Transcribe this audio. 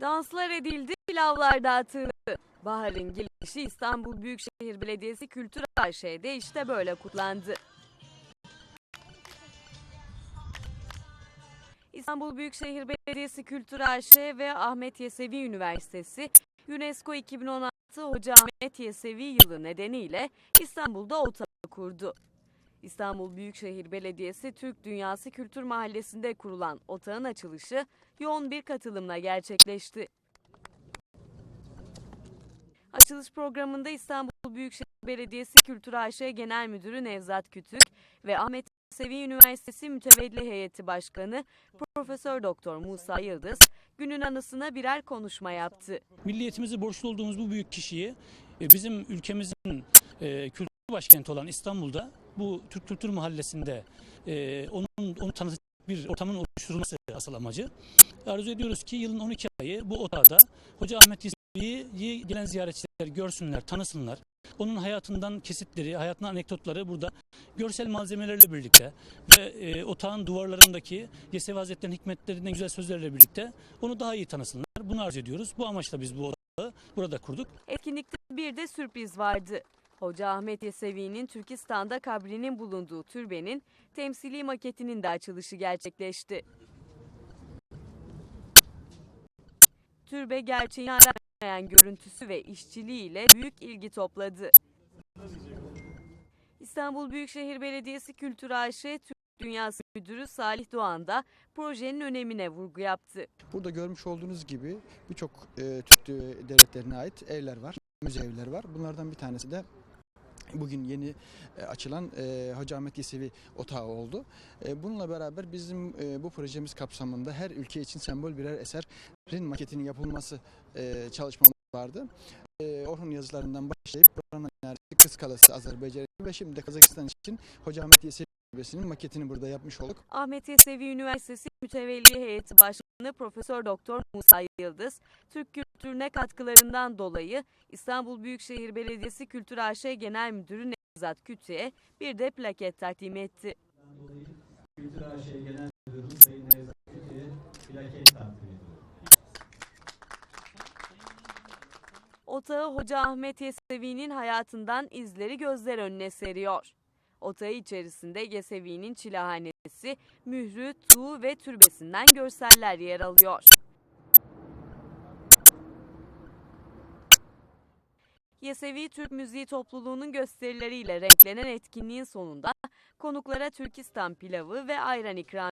Danslar edildi, pilavlar dağıtıldı. Bahar'ın gelişi İstanbul Büyükşehir Belediyesi Kültür AŞ'de işte böyle kutlandı. İstanbul Büyükşehir Belediyesi Kültür AŞ ve Ahmet Yesevi Üniversitesi UNESCO 2016 Hoca Ahmet Yesevi yılı nedeniyle İstanbul'da otağı kurdu. İstanbul Büyükşehir Belediyesi Türk Dünyası Kültür Mahallesi'nde kurulan otağın açılışı yoğun bir katılımla gerçekleşti. Açılış programında İstanbul Büyükşehir Belediyesi Kültür AŞ Genel Müdürü Nevzat Kütük ve Ahmet Sevi Üniversitesi Mütevelli Heyeti Başkanı Profesör Doktor Musa Yıldız günün anısına birer konuşma yaptı. Milliyetimizi borçlu olduğumuz bu büyük kişiyi e, bizim ülkemizin e, kültür başkenti olan İstanbul'da bu Türk Kültür Mahallesi'nde e, onun onu tanıtacak bir ortamın oluşturulması asıl amacı. Arzu ediyoruz ki yılın 12 ayı bu otağda Hoca Ahmet Yesevi'yi gelen ziyaretçiler görsünler, tanısınlar. Onun hayatından kesitleri, hayatından anekdotları burada görsel malzemelerle birlikte ve e, otağın duvarlarındaki Yesevi Hazretleri'nin hikmetlerinden güzel sözlerle birlikte onu daha iyi tanısınlar. Bunu arzu ediyoruz. Bu amaçla biz bu otağı burada kurduk. Etkinlikte bir de sürpriz vardı. Hoca Ahmet Yesevi'nin Türkistan'da kabrinin bulunduğu türbenin temsili maketinin de açılışı gerçekleşti. Türbe gerçeğini aramayan görüntüsü ve işçiliğiyle büyük ilgi topladı. İstanbul Büyükşehir Belediyesi Kültür AŞ Türk Dünyası Müdürü Salih Doğan da projenin önemine vurgu yaptı. Burada görmüş olduğunuz gibi birçok e, Türk devletlerine ait evler var, müze evleri var. Bunlardan bir tanesi de bugün yeni e, açılan e, Hoca Ahmet Yesevi Otağı oldu. E, bununla beraber bizim e, bu projemiz kapsamında her ülke için sembol birer eserin maketinin yapılması e, çalışmamız vardı. E, Orhun yazılarından başlayıp Kız Kalası Azerbaycan ve şimdi de Kazakistan için Hoca Ahmet Yesevi Türbesi'nin maketini burada yapmış olduk. Ahmet Yesevi Üniversitesi Mütevelli Heyeti Başkanı Profesör Doktor Musa Yıldız, Türk kültürüne katkılarından dolayı İstanbul Büyükşehir Belediyesi Kültür AŞ Genel Müdürü Nevzat Kütü'ye bir de plaket takdim etti. Kültür AŞ Genel Müdürümüz Sayın Nevzat Kütü'ye plaket takdim ediyorum. Otağı Hoca Ahmet Yesevi'nin hayatından izleri gözler önüne seriyor. Otağı içerisinde Yesevi'nin çilehanesi, mührü, tuğ ve türbesinden görseller yer alıyor. Yesevi Türk Müziği Topluluğu'nun gösterileriyle renklenen etkinliğin sonunda konuklara Türkistan pilavı ve ayran ikram